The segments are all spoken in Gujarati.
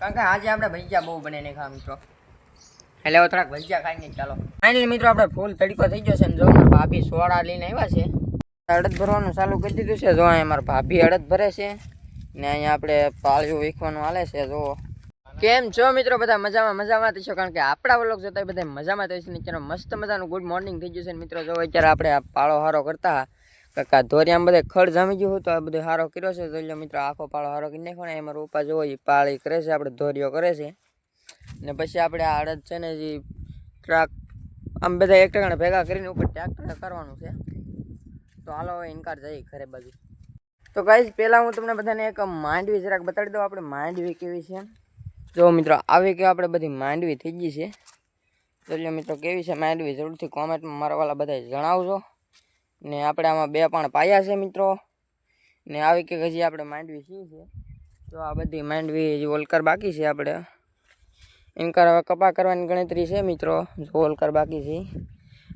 કારણ કે આજે આપણે ભજીયા બહુ બને ને ખા મિત્રો. એટલે હવે થોડાક ભજીયા ખાઈને ચાલો. ફાઇનલી મિત્રો, આપણે ફૂલ તડકો થઈ ગયો છે ને જો ભાભી સોડા લઈને આવ્યા છે. અડદ ભરવાનું ચાલુ કરી દીધું છે. જો અહીંયા મારા ભાભી અડદ ભરે છે ને અહીંયા આપણે પાળિયું વીખવાનું હાલે છે જો કેમ છો મિત્રો? બધા મજામાં મજામાં થશો કારણ કે આપણા વ્લોગ જોતા બધા મજામાં થશે ને મસ્ત મજાનું ગુડ મોર્નિંગ થઈ ગયું છે મિત્રો. જો અત્યારે આપણે પાળો હારો કરતા કાકા, ધોરિયામાં બધે ખડ જામી ગયું હતું આ બધું હારો કર્યો છે. જોઈ લો મિત્રો, આખો પાળો હારો કરી નાખ્યો ને, એમાં રૂપા જોવો એ પાળી કરે છે, આપણે ધોરિયો કરે છે. ને પછી આપણે આ અડદ છે ને જે ટ્રાક, આમ બધા એક ટકાને ભેગા કરીને ઉપર ટ્રેક્ટર કરવાનું છે. તો હાલો હવે ઇન્કાર જઈએ ઘરે બાજુ. તો ગાઈઝ પહેલાં હું તમને બધાને એક માંડવી જરાક બતાડી દઉં. આપણે માંડવી કેવી છે? જો મિત્રો, આવી કે આપણે બધી માંડવી થઈ ગઈ છે. તો મિત્રો, કેવી છે માંડવી? જરૂરથી કોમેન્ટમાં મારા વાલા બધા જણાવજો. ને આપણે આમાં બે પણ પાયા છે મિત્રો. ને આવી કે હજી આપણે માંડવી શી છે? તો આ બધી માંડવી હજી ઓલકર બાકી છે આપણે. ઇન્કાર હવે કપા કરવાની ગણતરી છે મિત્રો, જો ઓલકર બાકી છે.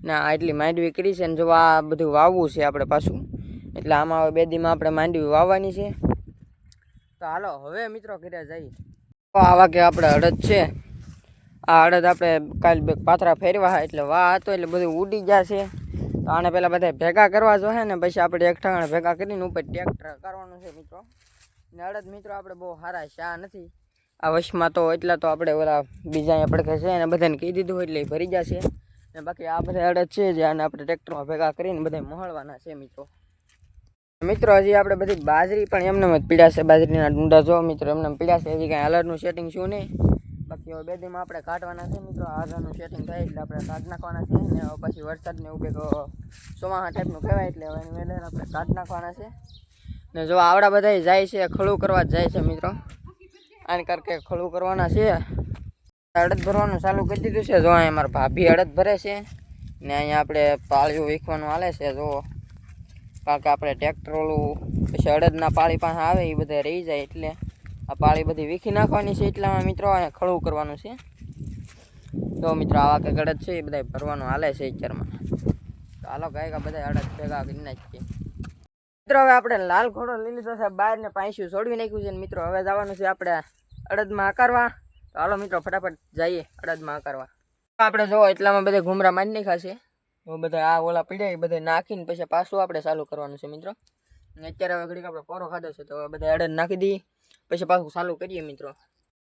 ને આ એટલી માંડવી કરી છે ને જો આ બધું વાવવું છે આપણે પાછું. એટલે આમાં હવે બે દીમાં આપણે માંડવી વાવવાની છે. તો હાલો, હવે મિત્રો કર્યા જઈએ. આવા કે આપણે અડદ છે. આ અડદ આપણે કાલ બે પાથરા ફેરવા, એટલે વાહ હતો એટલે બધું ઉડી જશે તો આને પહેલાં બધા ભેગા કરવા જો ને, પછી આપણે એક ભેગા કરીને ઉપર ટ્રેક્ટર કરવાનું છે મિત્રો. ને અડદ મિત્રો આપણે બહુ સારા શા નથી. આ વશમાં તો એટલા તો આપણે ઓલા બીજા પડખે છે એને બધાને કહી દીધું હોય એટલે ભરી જશે. ને બાકી આ બધા અડદ છે જે આને આપણે ટ્રેક્ટરમાં ભેગા કરીને બધા મોહળવાના છે મિત્રો. મિત્રો, હજી આપણે બધી બાજરી પણ એમને જ પીડાશે બાજરીના ડુંડા જો મિત્રો, એમને પીડાશે હજી કાંઈ અલરનું સેટિંગ શું નહીં. બાકી હવે બે દીમાં આપણે કાઢવાના છે મિત્રો. આધારનું સેટિંગ થાય એટલે આપણે કાઢ નાખવાના છે. ને પછી વરસાદને એવું કંઈક ચોમાસા ટાઈપનું કહેવાય એટલે હવે વેલે આપણે કાઢ નાખવાના છે. ને જો આવડા બધા જાય છે, ખળું કરવા જાય છે મિત્રો. આને કારણ કે ખળું કરવાના છે. અડદ ભરવાનું ચાલુ કરી દીધું છે. જો અહીંયા મારા ભાભી અડદ ભરે છે. ને અહીંયા આપણે પાળિયું વીખવાનું હાલે છે. જો કારણ કે આપણે ટ્રેક્ટર ઓલું, પછી અડદના પાળી પાસે આવે, એ બધા રહી જાય એટલે. આ પાળી બધી વીખી નાખવાની છે એટલામાં મિત્રો અહીંયા ખળવું કરવાનું છે. તો મિત્રો આવા કે અડદ છે એ બધા ભરવાનું હાલે છે અત્યારમાં. તો હાલો ગાયકા બધા અડદ ભેગા કરી નાખીએ. મિત્રો હવે આપણે લાલ ઘોડો લઈ લીધો છે બહાર ને પાંચ્યું છોડવી નાખ્યું છે મિત્રો હવે જવાનું છે આપણે અડદમાં આકારવા. તો હાલો મિત્રો ફટાફટ જઈએ અડદમાં આકારવા. આપણે જો એટલામાં બધા ઘૂમરા મારી નાખ્યા છે. બધા આ ઓલા પીડ્યા એ બધા નાખીને પછી પાછું આપણે ચાલુ કરવાનું છે મિત્રો. અત્યારે હવે ઘડીક આપણે પોરો ખાધો છે, તો હવે બધા એડ નાખી દઈએ. પછી પાછું ચાલુ કરીએ મિત્રો.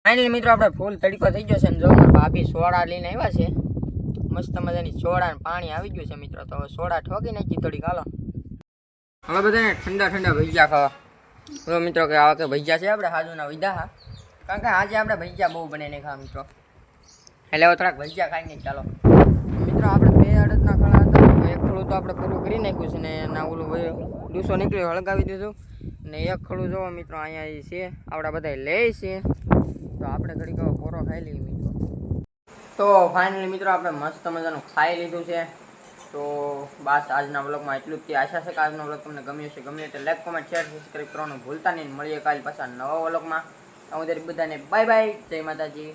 ફાઇનલી મિત્રો, આપણે ફૂલ તડકો થઈ ગયો છે અને જો ભાભી સોડા લઈને આવ્યા છે. મસ્ત મજાની સોડા ને પાણી આવી ગયું છે મિત્રો, તો હવે સોડા ઠોકી નાખી થોડીક, હાલો. હવે બધાને ઠંડા ઠંડા ભજીયા ખાવા. તો મિત્રો, કે આવા કે ભજીયા છે આપણે હાજુના વિધા હા? કારણ કે આજે આપણે ભજીયા બહુ બને નહીં ખાવા મિત્રો. એટલે હવે થોડાક ભજીયા ખાઈને ચાલો. મિત્રો, આપણે બે અડદના ખળા હતા તો એક ખળું તો આપણે પૂરું કરી નાખ્યું છે ને ના ઓલું ડૂસો નીકળ્યો, હળગાવી દીધું. ને એક ખડું જોવો મિત્રો, અહીંયા છે. આપણા બધા લે છે. તો આપણે ઘડીક કહો પોરો ખાઈ લઈએ મિત્રો. તો ફાઇનલી મિત્રો, આપણે મસ્ત મજાનું ખાઈ લીધું છે. તો બસ આજના વ્લોગમાં એટલું જ. આશા છે કે આજનો વ્લોગ તમને ગમ્યો છે ગમ્યો તો લાઈક કોમેન્ટ શેર સબસ્ક્રાઈબ કરવાનું ભૂલતા નહીં. મળીએ કાલ પાછા નવા વ્લોગમાં. હું ત્યારે બધાને બાય બાય જય માતાજી.